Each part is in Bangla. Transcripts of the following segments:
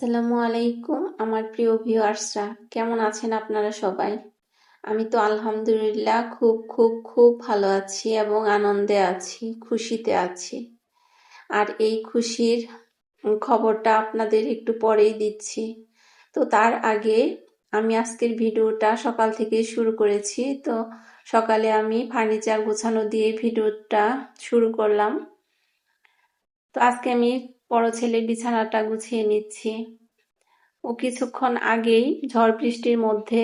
আসসালামু আলাইকুম, আমার প্রিয় ভিউয়ার্সরা। কেমন আছেন আপনারা সবাই? আমি তো আলহামদুলিল্লাহ খুব খুব খুব ভালো আছি এবং আনন্দে আছি, খুশিতে আছি। আর এই খুশির খবরটা আপনাদের একটু পরেই দিচ্ছি। তো তার আগে আমি আজকের ভিডিওটা সকাল থেকে শুরু করেছি। তো সকালে আমি ফার্নিচার গোছানো দিয়ে ভিডিওটা শুরু করলাম। তো আজকে আমি বড় ছেলের বিছানাটা গুছিয়ে নিচ্ছি। ও কিছুক্ষণ আগেই ঝড় বৃষ্টির মধ্যে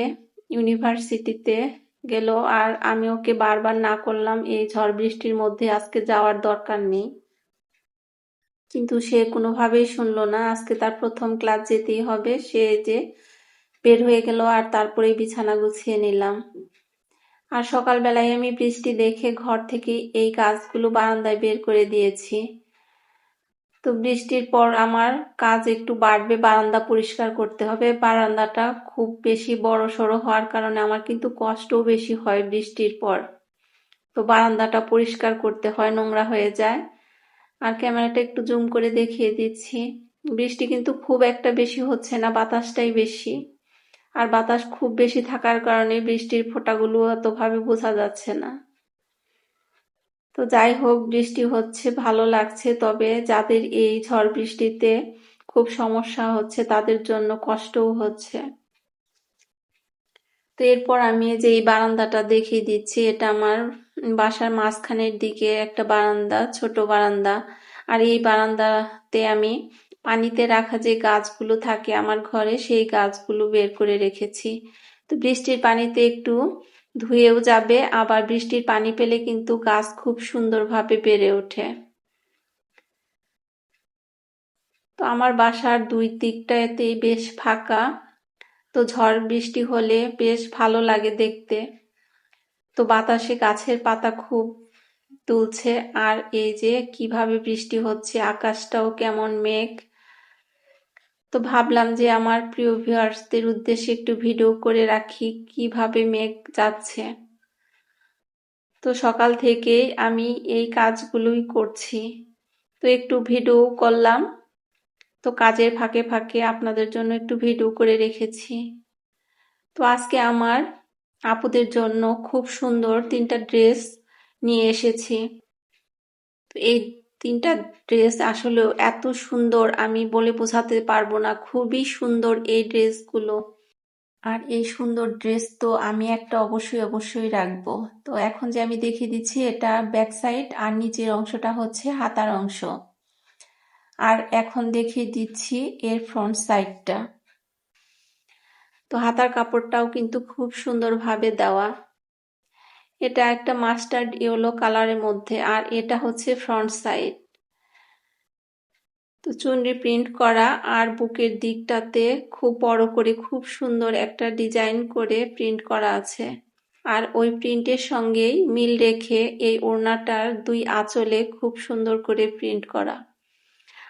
ইউনিভার্সিটিতে গেল আর আমি ওকে বারবার না করলাম এই ঝড় বৃষ্টির মধ্যে আজকে যাওয়ার দরকার নেই। কিন্তু সে কোনোভাবেই শুনলো না, আজকে তার প্রথম ক্লাস যেতেই হবে। সে যে বের হয়ে গেল আর তারপরেই বিছানা গুছিয়ে নিলাম। আর সকালবেলায় আমি বৃষ্টি দেখে ঘর থেকে এই গাছগুলো বারান্দায় বের করে দিয়েছি। তো বৃষ্টির পর আমার কাজ একটু বাড়বে, বারান্দা পরিষ্কার করতে হবে। বারান্দাটা খুব বেশি বড় সড়ো হওয়ার কারণে আমার কিন্তু কষ্টও বেশি হয় বৃষ্টির পর। তো বারান্দাটা পরিষ্কার করতে হয়, নোংরা হয়ে যায়। আর ক্যামেরাটা একটু জুম করে দেখিয়ে দিচ্ছি। বৃষ্টি কিন্তু খুব একটা বেশি হচ্ছে না, বাতাসটাই বেশি। আর বাতাস খুব বেশি থাকার কারণে বৃষ্টির ফোঁটাগুলো অতভাবে বোঝা যাচ্ছে না। তো যাই হোক, বৃষ্টি হচ্ছে, ভালো লাগছে, তবে যাদের এই ঝড় বৃষ্টিতে খুব সমস্যা হচ্ছে, তাদের জন্য কষ্টও হচ্ছে। তো এরপর আমি যে এই বারান্দাটা দেখিয়ে দিচ্ছি, এটা আমার বাসার মাঝখানের দিকে একটা বারান্দা, ছোট বারান্দা। আর এই বারান্দাতে আমি পানিতে রাখা যে গাছগুলো থাকে আমার ঘরে, সেই গাছগুলো বের করে রেখেছি। তো বৃষ্টির পানিতে একটু ধুয়েও যাবে, আবার বৃষ্টির পানি পেলে কিন্তু গাছ খুব সুন্দরভাবে বেড়ে ওঠে। তো আমার বাসার দুই দিকটাতেই বেশ ফাঁকা। তো ঝড় বৃষ্টি হলে বেশ ভালো লাগে দেখতে। তো বাতাসে গাছের পাতা খুব তুলছে আর এই যে কীভাবে বৃষ্টি হচ্ছে, আকাশটাও কেমন মেঘ। তো ভাবলাম যে আমার প্রিয় ভিউয়ার্সদের উদ্দেশ্যে একটু ভিডিও করে রাখি, কীভাবে মেঘ যাচ্ছে। তো সকাল থেকেই আমি এই কাজগুলোই করছি। তো একটু ভিডিও করলাম। তো কাজের ফাঁকে ফাঁকে আপনাদের জন্য একটু ভিডিও করে রেখেছি। তো আজকে আমার আপুদের জন্য খুব সুন্দর তিনটা ড্রেস নিয়ে এসেছি। তো এই তিনটা ড্রেস আসলে এত সুন্দর, আমি বলে বোঝাতে পারব না, খুবই সুন্দর এই ড্রেসগুলো আর এই সুন্দর ড্রেস তো আমি একটা অবশ্যই অবশ্যই রাখব। তো এখন যে আমি দেখিয়ে দিচ্ছি, এটা ব্যাক সাইড আর নিচের অংশটা হচ্ছে হাতার অংশ। আর এখন দেখিয়ে দিচ্ছি এর ফ্রন্ট সাইডটা তো হাতার কাপড়টাও কিন্তু খুব সুন্দরভাবে দেওয়া। এটা একটা মাস্টার্ড ইয়েলো কালারের মধ্যে, আর এটা হচ্ছে ফ্রন্ট সাইড। তো চুনরি প্রিন্ট করা, আর বুকের দিকটাতে খুব বড় করে খুব সুন্দর একটা ডিজাইন করে প্রিন্ট করা আছে। আর ওই প্রিন্টের সঙ্গেই মিল রেখে এই ওড়নাটার দুই আঁচলে খুব সুন্দর করে প্রিন্ট করা।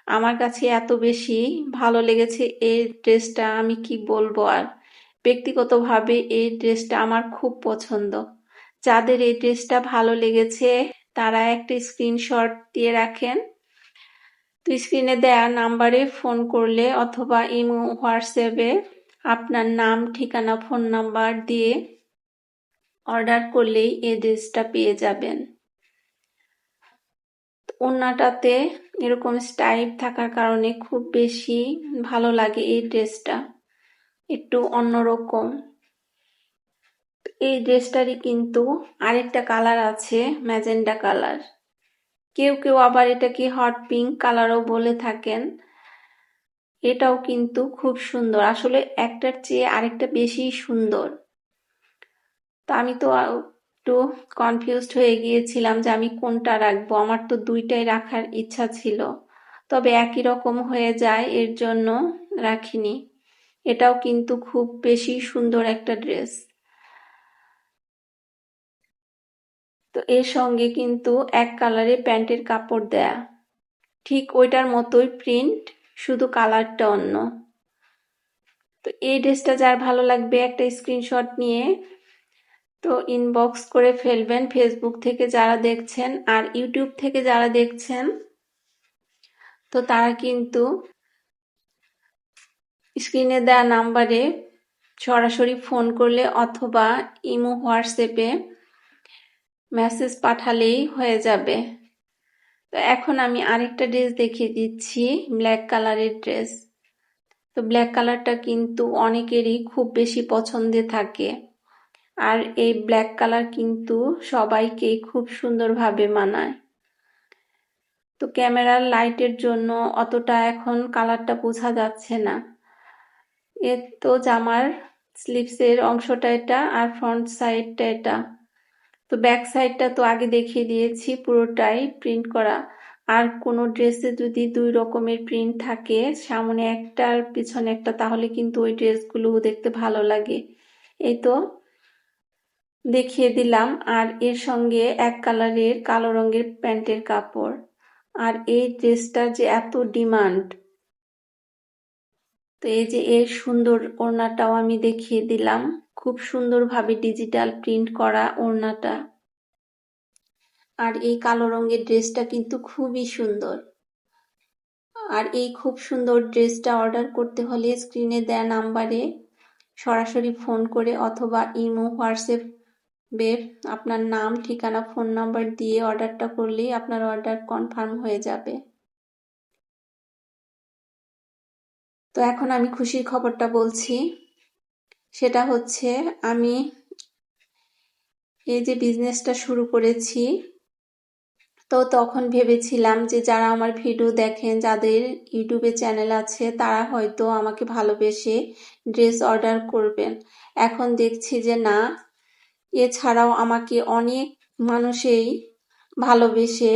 আমার কাছে এত বেশি ভালো লেগেছে এই ড্রেসটা, আমি কি বলব আর? ব্যক্তিগতভাবে এই ড্রেসটা আমার খুব পছন্দ। যাদের এই ড্রেসটা ভালো লেগেছে, তারা একটা স্ক্রিনশট দিয়ে রাখেন। তো স্ক্রিনে দেয়া নাম্বারে ফোন করলে অথবা ইমো হোয়াটসঅ্যাপে আপনার নাম, ঠিকানা ফোন নাম্বার দিয়ে অর্ডার করলেই এই ড্রেসটা পেয়ে যাবেন। ওড়নাটাতে এরকম স্টাইপ থাকার কারণে খুব বেশি ভালো লাগে এই ড্রেসটা। একটু অন্যরকম। এই ড্রেসটারই কিন্তু আরেকটা কালার আছে, ম্যাজেন্ডা কালার। কেউ কেউ আবার এটাকে হট পিঙ্ক কালারও বলে থাকেন। এটাও কিন্তু খুব সুন্দর। আসলে একটার চেয়ে আরেকটা বেশি সুন্দর। তো আমি তো একটু কনফিউজড হয়ে গিয়েছিলাম যে আমি কোনটা রাখব। আমার তো দুইটাই রাখার ইচ্ছা ছিল। তবে একই রকম হয়ে যায়, এর জন্য রাখিনি। এটাও কিন্তু খুব বেশি সুন্দর একটা ড্রেস। তো এর সঙ্গে কিন্তু এক কালারে প্যান্টের কাপড় দেয়া। ঠিক ওইটার মতোই প্রিন্ট শুধু কালারটা অন্য। তো এই ড্রেসটা যার ভালো লাগবে একটা স্ক্রিনশট নিয়ে, তো ইনবক্স করে ফেলবেন ফেসবুক থেকে যারা দেখছেন আর ইউটিউব থেকে যারা দেখছেন। তো তারা কিন্তু স্ক্রিনে দেওয়া নাম্বারে সরাসরি ফোন করলে অথবা ইমো হোয়াটসঅ্যাপে মেসেজ পাঠালেই হয়ে যাবে। তো এখন আমি আরেকটা ড্রেস দেখিয়ে দিচ্ছি, ব্ল্যাক কালারের ড্রেস। তো ব্ল্যাক কালারটা কিন্তু অনেকেরই খুব বেশি পছন্দে থাকে। আর এই ব্ল্যাক কালার কিন্তু সবাইকেই খুব সুন্দরভাবে মানায়। তো ক্যামেরার লাইটের জন্য অতটা এখন কালারটা বোঝা যাচ্ছে না। এর তো জামার স্লিপসের অংশটা এটা আর ফ্রন্ট সাইডটা এটা। তো ব্যাক সাইডটা তো আগে দেখিয়ে দিয়েছি, পুরোটাই প্রিন্ট করা। আর কোনো ড্রেসে যদি দুই রকমের প্রিন্ট থাকে, সামনে একটা আর পিছনে একটা, তাহলে কিন্তু ওই ড্রেসগুলো দেখতে ভালো লাগে। এই তো দেখিয়ে দিলাম। আর এর সঙ্গে এক কালারের কালো রঙের প্যান্টের কাপড়। আর এই ড্রেসটা যে এত ডিমান্ড তো এই যে এর সুন্দর ওড়নাটাও আমি দেখিয়ে দিলাম। খুব সুন্দরভাবে ডিজিটাল প্রিন্ট করা ওড়নাটা। আর এই কালো রঙের ড্রেসটা কিন্তু খুবই সুন্দর। আর এই খুব সুন্দর ড্রেসটা অর্ডার করতে হলে স্ক্রিনে দেয়া নাম্বারে সরাসরি ফোন করে অথবা ইমো হোয়াটসঅ্যাপে আপনার নাম, ঠিকানা ফোন নাম্বার দিয়ে অর্ডারটা করলেই আপনার অর্ডার কনফার্ম হয়ে যাবে। তো এখন আমি খুশির খবরটা বলছি। সেটা হচ্ছে আমি এই যে বিজনেসটা শুরু করেছি, তো তখন ভেবেছিলাম যে যারা আমার ভিডিও দেখেন, যাদের ইউটিউবে চ্যানেল আছে, তারা হয়তো আমাকে ভালোবেসে ড্রেস অর্ডার করবেন। এখন দেখছি যে না, এছাড়াও আমাকে অনেক মানুষেই ভালোবেসে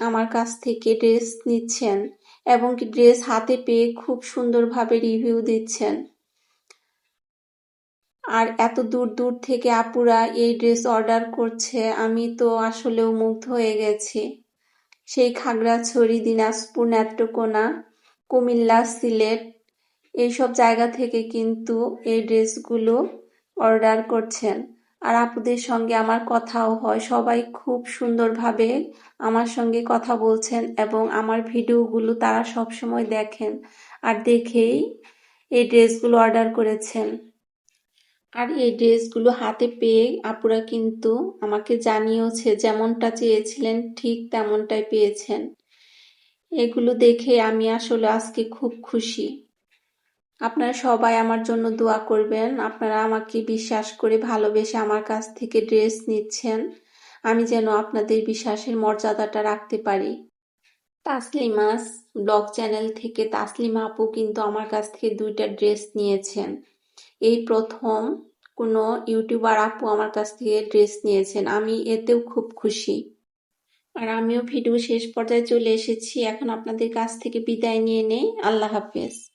আমার কাছ থেকে ড্রেস নিচ্ছেন এবং ড্রেস হাতে পেয়ে খুব সুন্দরভাবে রিভিউ দিচ্ছেন। আর এত দূর দূর থেকে আপুরা এই ড্রেস অর্ডার করছে, আমি তো আসলেও মুগ্ধ হয়ে গেছি। সেই খাগড়াছড়ি, দিনাজপুর, নেত্রকোনা, কুমিল্লা, সিলেট, এইসব জায়গা থেকে কিন্তু এই ড্রেসগুলো অর্ডার করছেন। আর আপুদের সঙ্গে আমার কথাও হয়, সবাই খুব সুন্দরভাবে আমার সঙ্গে কথা বলছেন এবং আমার ভিডিওগুলো তারা সবসময় দেখেন আর দেখেই এই ড্রেসগুলো অর্ডার করেছেন। আর এই ড্রেসগুলো হাতে পেয়ে আপুরা কিন্তু আমাকে জানিয়েছে যেমনটা চেয়েছিলেন ঠিক তেমনটাই পেয়েছেন। এগুলো দেখে আমি আসলে আজকে খুব খুশি। আপনারা সবাই আমার জন্য দোয়া করবেন। আপনারা আমাকে বিশ্বাস করে ভালোবেসে আমার কাছ থেকে ড্রেস নিচ্ছেন। আমি যেন আপনাদের বিশ্বাসের মর্যাদাটা রাখতে পারি। তাসলিমাস ব্লগ চ্যানেল থেকে তাসলিমা আপু কিন্তু আমার কাছ থেকে দুইটা ড্রেস নিয়েছেন। এই প্রথম কোনো ইউটিউবার আপু আমার কাছ থেকে ড্রেস নিয়েছেন। আমি এতেও খুব খুশি। আর আমিও ভিডিও শেষ পর্যায়ে চলে এসেছি। এখন আপনাদের কাছ থেকে বিদায় নিয়ে নেই। আল্লাহ হাফেজ।